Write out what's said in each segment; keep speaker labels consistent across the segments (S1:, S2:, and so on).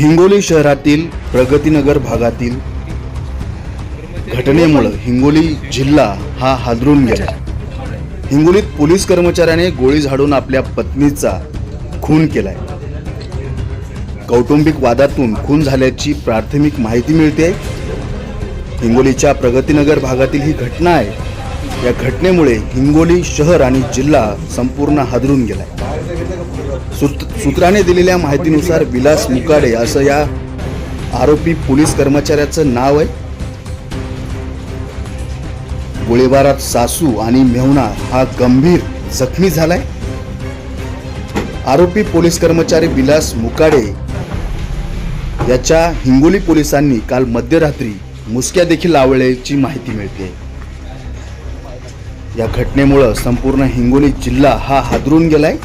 S1: हिंगोली शहरातील प्रगतीनगर भागातील घटनेमुळं हिंगोली जिल्हा हा हादरून गेला. हिंगोलीत पोलीस कर्मचाऱ्याने गोळी झाडून आपल्या पत्नीचा खून केलाय. कौटुंबिक वादातून खून झाल्याची प्राथमिक माहिती मिळते हिंगोलीच्या प्रगतीनगर भागातील ही घटना आहे. या घटनेमुळे हिंगोली शहर आणि जिल्हा संपूर्ण हादरून गेलाय. सूत- सूत्राने दिलेल्या माहितीनुसार विलास मुकाडे असं या आरोपी पोलीस कर्मचाऱ्याचं नाव आहे. गोळीबारात सासू आणि मेहुणा हा गंभीर जखमी झालाय. आरोपी पोलीस कर्मचारी विलास मुकाडे याच्या हिंगोली पोलिसांनी काल मध्यरात्री मुसक्या देखील लावल्याची माहिती मिळते. या घटनेमुळं संपूर्ण हिंगोली जिल्हा हा हादरून गेलाय.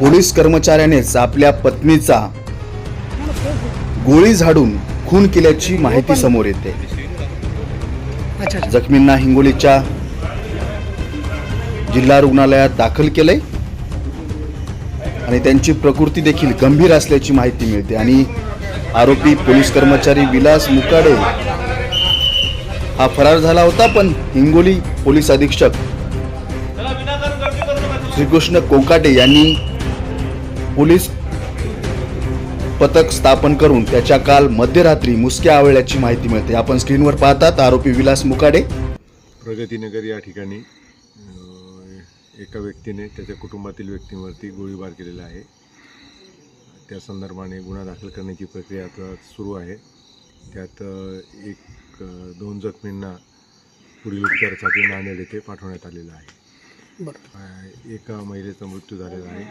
S1: पोलीस कर्मचाऱ्यानेच आपल्या पत्नीचा गोळी झाडून खून केल्याची माहिती समोर येते. जखमींना हिंगोलीच्या जिल्हा रुग्णालयात दाखल केलंय. आणि त्यांची प्रकृती देखील गंभीर असल्याची माहिती मिळते. आणि आरोपी पोलीस कर्मचारी विलास मुकाडे हा फरार झाला होता पण हिंगोली पोलीस अधीक्षक श्रीकृष्ण कोकाटे यांनी पोलीस पथक स्थापन करून त्याच्या काल मध्यरात्री मुसक्या आवळल्याची माहिती मिळते. आपण स्क्रीनवर पाहतात आरोपी विलास मुकाडे.
S2: प्रगतीनगर या ठिकाणी एका व्यक्तीने त्याच्या कुटुंबातील व्यक्तींवरती गोळीबार केलेला आहे. त्या संदर्भाने गुन्हा दाखल करण्याची प्रक्रिया आता सुरू आहे. त्यात एक दोन जखमींना पुढील उपचारासाठी नांदेड येथे पाठवण्यात आलेलं आहे. एका महिलेचा मृत्यू झालेला आहे.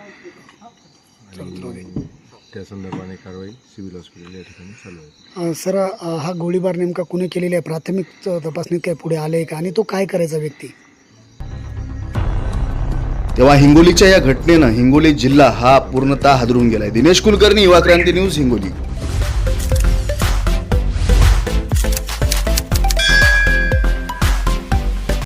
S2: आणि त्या संदर्भाने कारवाई सिव्हिल हॉस्पिटल या ठिकाणी चालू आहे.
S3: सर हा गोळीबार नेमका कुणी केलेला आहे? प्राथमिक तपासणीत काय पुढे आले का? आणि तो काय करायचा व्यक्ती?
S1: तेव्हा हिंगोलीच्या या घटनेनं हिंगोली जिल्हा हा पूर्णतः हादरून गेलाय. दिनेश कुलकर्णी युवा क्रांती न्यूज हिंगोली.